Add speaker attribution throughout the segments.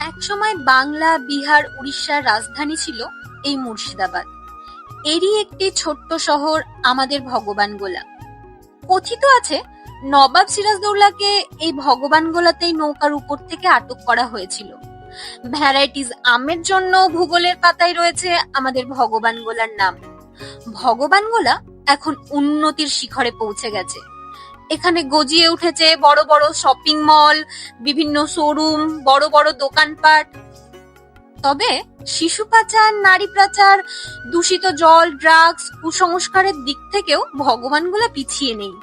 Speaker 1: একসময় বাংলা, বিহার, উড়িষ্যার রাজধানী ছিল এই মুর্শিদাবাদ। এরই একটি ছোট্ট শহর আমাদের ভগবান গোলা। কথিত আছে, নবাব সিরাজদৌল্লাকে এই ভগবান গোলাতেই নৌকার উপর থেকে আটক করা হয়েছিল। ভ্যারাইটিস আমের জন্য ভূগোলের পাতায় রয়েছে আমাদের ভগবান গোলার নাম। ভগবান গোলা এখন উন্নতির শিখরে পৌঁছে গেছে। এখানে গজিয়ে উঠেছে বড় বড় শপিং মল বিভিন্ন শোরুম বড় বড় দোকানপাট। তবে শিশু পাচার, নারী পাচার, দূষিত জল ড্রাগস কুসংস্কারের দিক থেকেও ভগবানগুলা পিছিয়ে নেই।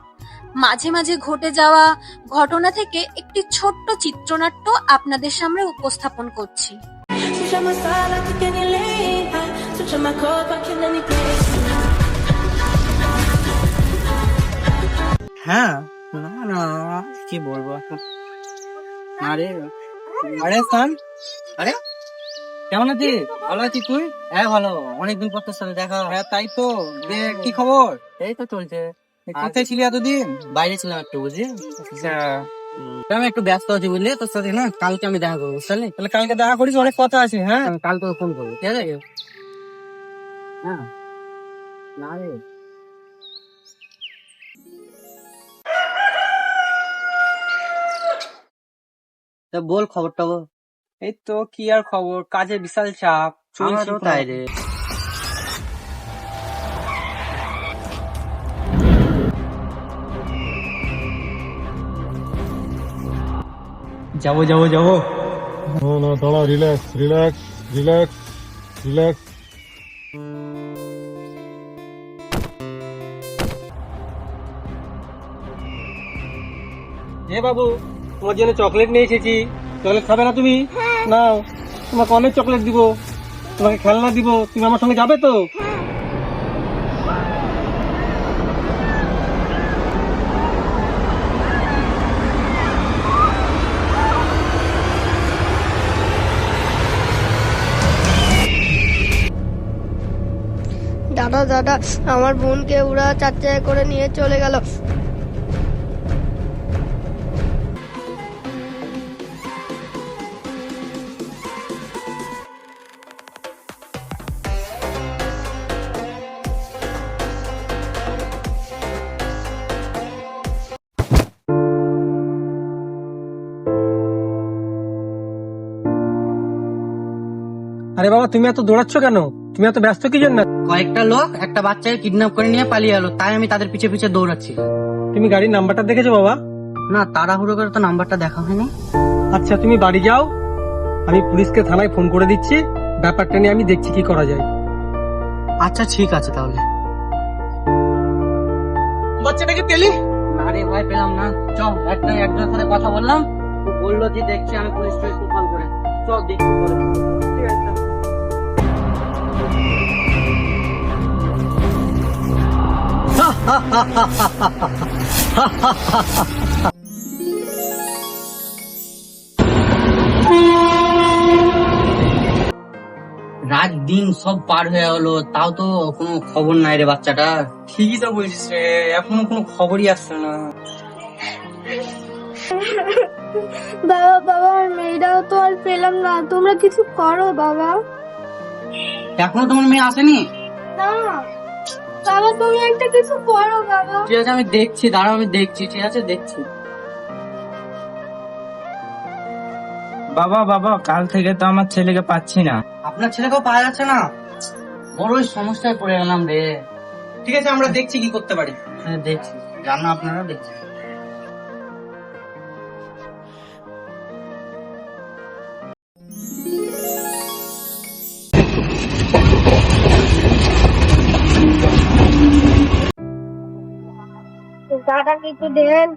Speaker 1: মাঝে মাঝে ঘটে যাওয়া ঘটনা থেকে একটি ছোট্ট চিত্রনাট্য আপনাদের সামনে উপস্থাপন করছি।
Speaker 2: হ্যাঁ? না না কি বলব আরে আরে সান আরে কেমন আছিস? ভালো আছিস তুই? হ্যাঁ ভালো। অনেকদিন পর তোর সাথে দেখা হ্যাঁ। তাই তো। কি খবর? এই তো চলছে। কোথায় ছিলি এতদিন? বাইরে ছিলাম একটু বুঝলি? আচ্ছা। আমি একটু ব্যস্ত আছি বুঝলি? তোর সাথে না কালকে আমি দেখা করব বুঝলি? তাহলে কালকে দেখা করিস অনেক কথা আছে হ্যাঁ কালকে ফোন করব। ঠিক আছে? হ্যাঁ। না রে। তা বল খবরটা বল এই তো কি আর খবর? কাজে বিশাল চাপ চলছে তাই রে। যাব যাব যাব।
Speaker 3: No, no, দাঁড়া রিল্যাক্স রিল্যাক্স রিল্যাক্স রিল্যাক্স
Speaker 2: এ বাবু তোমার জন্য চকলেট নিয়ে এসেছি। চকলেট খাবে না তুমি? নাও। তোমাকে অনেক চকলেট দিব। তোমাকে খেলনা দিব। তুমি আমার সঙ্গে যাবে তো?
Speaker 4: দাদা দাদা আমার বোনকে ওরা চার করে নিয়ে চলে গেল।
Speaker 2: আরে বাবা তুমি এত দৌড়াচ্ছ কেন? তুমি এত ব্যস্ত কি জন্য?
Speaker 5: কয়েকটা লোক একটা বাচ্চাকে কিডন্যাপ করে নিয়ে পালিয়ে গেল তাই আমি তাদের পিছে পিছে দৌড়াচ্ছি।
Speaker 2: তুমি গাড়ির নাম্বারটা দেখেছ বাবা?
Speaker 5: না তাড়াহুড়ো করে তো নাম্বারটা দেখা হয়নি।
Speaker 2: আচ্ছা তুমি বাড়ি যাও। আমি পুলিশকে থানায় ফোন করে দিচ্ছি। ব্যাপারটা নিয়ে আমি দেখছি কি করা যায়।
Speaker 5: আচ্ছা ঠিক আছে তাহলে।
Speaker 2: বাচ্চাটাকে পেলি?
Speaker 5: আরে ভয় পেলাম না। চল একটা একজনের সাথে কথা বললাম। ও বলল যে দেখছি আমি পুলিশ টুলিশ ফোন করে। চল দেখি। রাত দিন সব পার হয়ে গেলো তাও তো কোনো খবর নাই রে বাচ্চাটা।
Speaker 2: ঠিকই তো বলছিস রে এখনও কোনো খবরই আসছে না।
Speaker 4: বাবা বাবা আমার মেয়েটাও তো আর পেলাম না। তোমরা কিছু করো বাবা।
Speaker 5: এখনও তোমার মেয়ে আসেনি?
Speaker 4: না। বাবা তুমি একটা কিছু করো বাবা।
Speaker 5: ঠিক আছে আমি দেখছি দাঁড়াও আমি দেখছি ঠিক আছে দেখছি।
Speaker 6: বাবা বাবা কাল থেকে তো আমার ছেলেকে পাচ্ছি না।
Speaker 5: আপনার ছেলেকেও পাওয়া যাচ্ছে না? বড়ই সমস্যায় পড়ে গেলাম রে।
Speaker 2: ঠিক আছে আমরা দেখছি কি করতে পারি।
Speaker 5: হ্যাঁ দেখছি। জানো আপনারা দেখছি
Speaker 4: দাদা কিছু দেন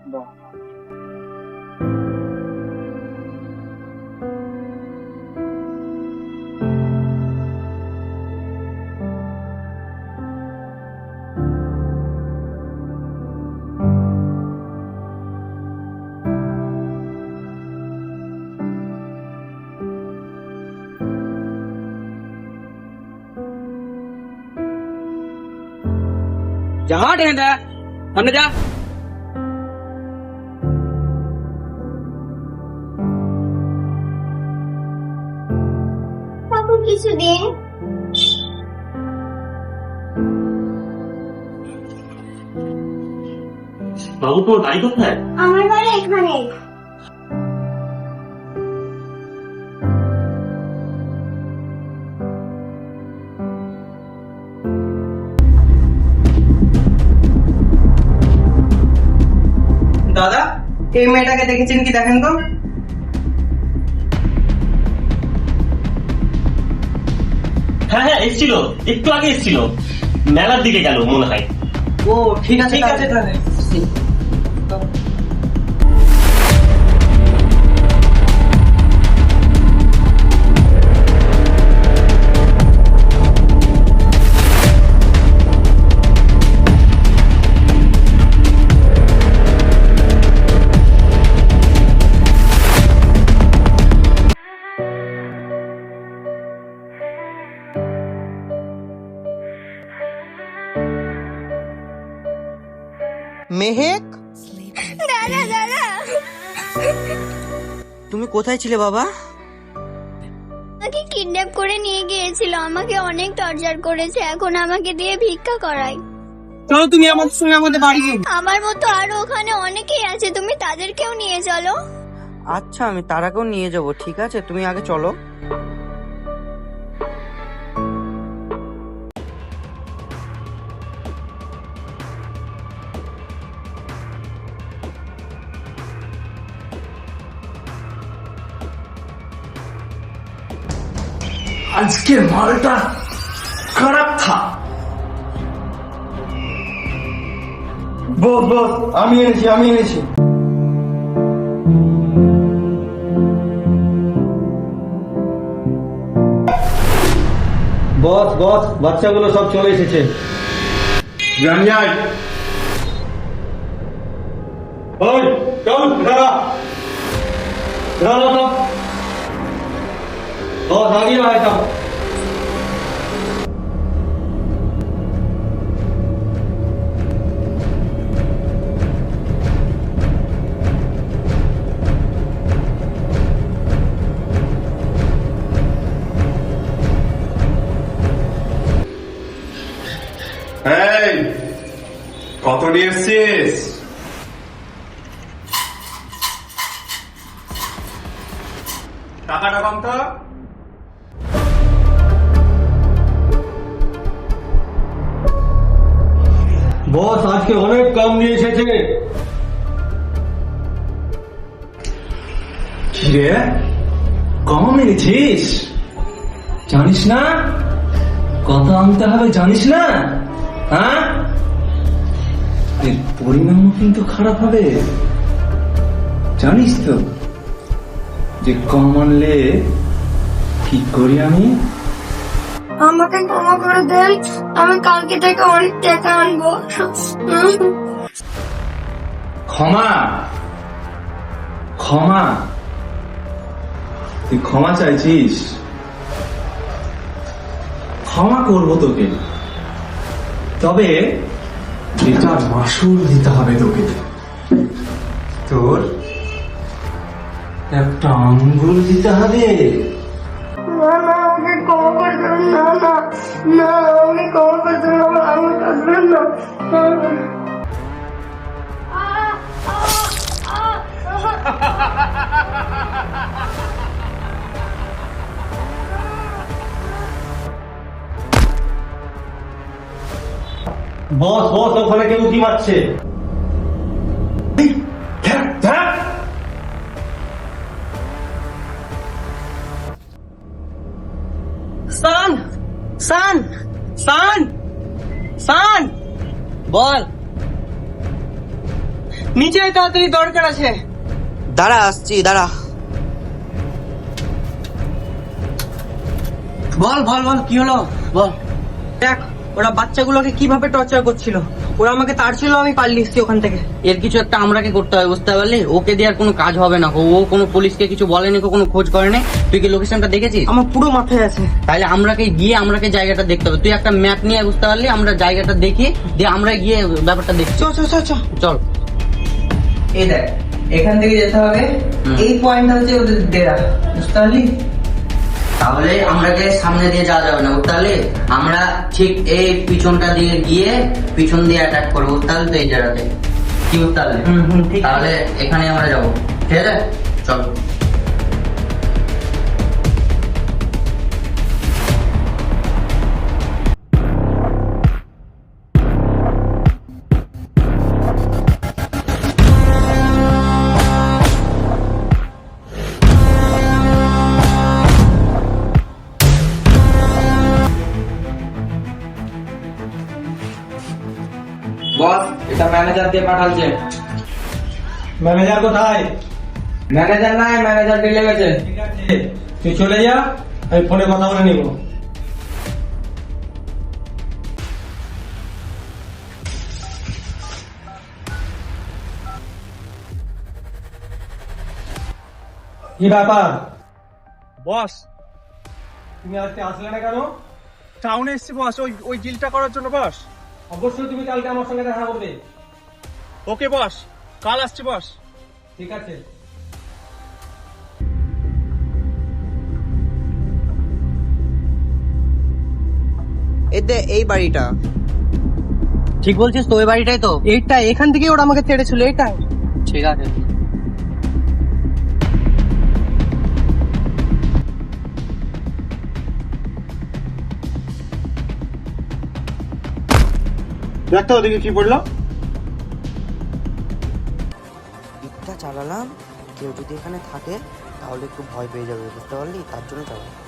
Speaker 2: যা ঢেঁড়া সামনে যা
Speaker 7: কিছু
Speaker 8: বাবু তোমার বাড়ি কোথায়?
Speaker 7: আমার বাড়ি এখানে।
Speaker 2: দাদা এই মেয়েটাকে দেখেছেন কি দেখেন তো?
Speaker 8: হ্যাঁ হ্যাঁ এসেছিল। একটু আগে এসেছিল। মেলার দিকে গেল মনে হয়।
Speaker 2: ও ঠিক আছে ঠিক আছে তাহলে।
Speaker 9: सकता हूँ मेहक?
Speaker 7: দাদা দাদা
Speaker 9: তুমি কোথায় ছিলে বাবা?
Speaker 7: আমাকে কিডন্যাপ করে নিয়ে গিয়েছিল আমাকে অনেক টর্চার করেছে এখন আমাকে দিয়ে ভিক্ষা করায়।
Speaker 2: চলো তুমি আমাদের সঙ্গে আমাদের বাড়ি
Speaker 7: আমার মতো আরও ওখানে অনেকেই আছে তুমি তাদেরকেও নিয়ে চলো।
Speaker 9: আচ্ছা আমি তারাকেও নিয়ে যাব ঠিক আছে? তুমি আগে চলো।
Speaker 10: আজকের মালটা খারাপ থা বস বস আমি এনেছি আমি এনেছি। বস বস বাচ্চাগুলো সব চলে এসেছে। জান যাই ওই চল দাঁড়া দাঁড়া। তো বস আগিয়ে হয় তো
Speaker 6: এই কত নিয়ে এসছিস
Speaker 10: কিরে? কম এনেছিস জানিস না? কত আনতে হবে জানিস না? হ্যাঁ? এর পরিণামও কিন্তু খারাপ হবে। জানিস তো যে কম আনলে কি করি আমি?
Speaker 7: আমাকে ক্ষমা করে দেন আমি কালকে থেকে অনেক টাকা আনব।
Speaker 10: ক্ষমা। ক্ষমা। তুই ক্ষমা চাইছিস? ক্ষমা করব তোকে। তবে এটার মাসুল দিতে হবে তোকে। তোর একটা আঙ্গুল দিতে হবে।
Speaker 7: না না, আমাকে ক্ষমা করে দেবেন না না না, আমাকে না।
Speaker 10: বস বস ওখানে কেউ কি মারছে।
Speaker 2: সান সান সান সান। বল। নিচে তাড়াতাড়ি দরকার আছে।
Speaker 9: দাঁড়া আসছি দাঁড়া।
Speaker 2: বল বল বল কি হলো? বল। দেখ। ওরা বাচ্চাগুলোকে কীভাবে টর্চার করছিল? ওরা আমাকে তাড়ছিল আমি পালিয়ে এসেছি ওখান থেকে।
Speaker 5: এর কিছু একটা আমরাকে করতে হবে বুঝতে পারলি? ওকে দিয়ে আর কোনো কাজ হবে না। ও কোনো পুলিশকে কিছু বলেনি কোনো খোঁজ করেনি। তুই কি লোকেশনটা দেখেছিস?
Speaker 2: আমার পুরো মাথায় আছে।
Speaker 5: তাহলে আমরাকে গিয়ে আমরাকে জায়গাটা দেখতে হবে। তুই একটা ম্যাপ নিয়ে বুঝতে পারলি? আমরা জায়গাটা দেখি দিয়ে আমরা গিয়ে ব্যাপারটা দেখছি।
Speaker 2: চল চ চ চ
Speaker 5: চল।
Speaker 2: এই দেখ এখান থেকে যেতে হবে। এই পয়েন্টটা হচ্ছে ওদের ডেরা বুঝতে পারলি?
Speaker 5: তাহলে আমরাকে সামনে দিয়ে যাওয়া যাবে না পারলি আমরা ঠিক এই পিছনটা দিয়ে গিয়ে পিছন দিয়ে অ্যাটাক করব পারলি তো এই জায়গাতে। কি পারলি তাহলে এখানে আমরা যাব। ঠিক আছে? চলো।
Speaker 2: ম্যানেজার দিয়ে পাঠাচ্ছে
Speaker 6: ম্যানেজার কোথায়?
Speaker 2: ম্যানেজার নাই ম্যানেজার দিলে গেছে।
Speaker 6: ঠিক আছে তুই চলে যা আমি ফোনে কথা বলে নিব। কি ব্যাপার?
Speaker 11: বস।
Speaker 6: তুমি আজকে আসলে না কেন?
Speaker 11: টাউনে এসছি বস। ওই ওই ডিলটা করার জন্য বস।
Speaker 6: অবশ্যই তুমি কালকে আমার সঙ্গে দেখা করবে।
Speaker 11: ওকে বস কাল আসছি বস।
Speaker 6: ঠিক আছে।
Speaker 9: এতে এই বাড়িটা।
Speaker 5: ঠিক বলছিস তো ওই বাড়িটাই তো।
Speaker 2: এইটা এখান থেকে ওরা আমাকে ছেড়েছিল এটা
Speaker 5: ঠিক আছে।
Speaker 11: দেখতো ওদিকে কি পড়ল।
Speaker 9: চালালাম। কেউ যদি এখানে থাকে, তাহলে একটু ভয় পেয়ে যাবে, বুঝতে পারলি? তার জন্য চালালাম।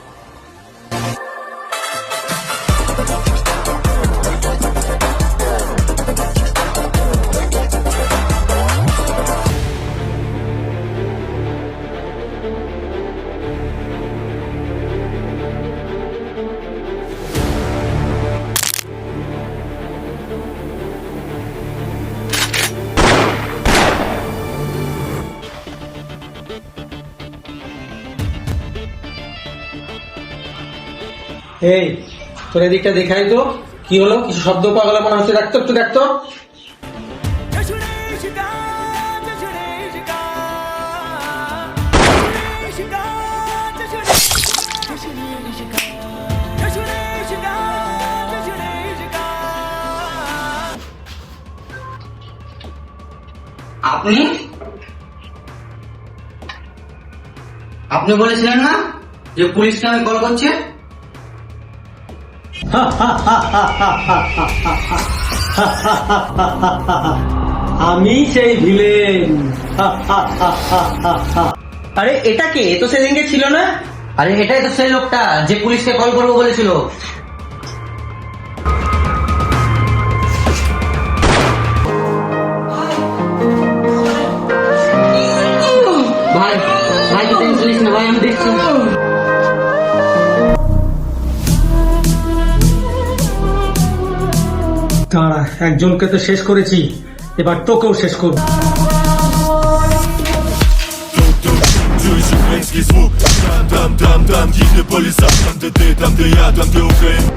Speaker 6: এই, তোর এদিকটা দেখাই তো। কি হলো? কিছু শব্দ পাওয়া গেল মনে হচ্ছে। দেখতো একটু দেখতো।
Speaker 5: আপনি? আপনি বলেছিলেন না যে পুলিশকে আমি কল করছে?
Speaker 6: আমি সেই ভিলেন
Speaker 2: আরে এটা কে? এ তো সেদিনকে ছিল না?
Speaker 5: আরে এটাই তো সেই লোকটা যে পুলিশকে কল করব বলেছিল।
Speaker 6: একজনকে তো শেষ করেছি এবার তোকেও শেষ করবো
Speaker 3: Чуешь украинский звук Там, там, там, там, гибнет полиса Там, где ты, там, где я, там, где Украина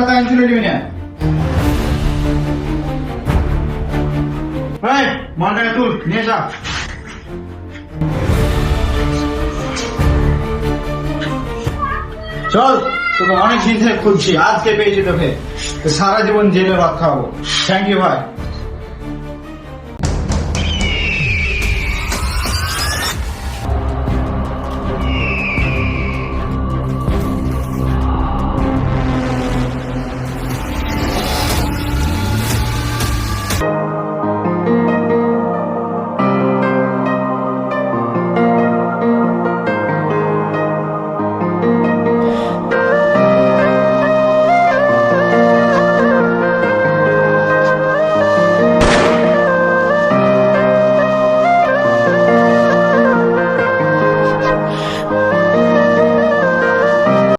Speaker 11: দাঁড়া তুই নিজের হাতে আইন তুলে নিবি না এই মালটাকে তুল নিয়ে যা চল তোকে অনেক দিন থেকে খুঁজছি আজকে পেয়েছি তোকে তো সারা জীবন জেলে ভাত খাব থ্যাংক ইউ ভাই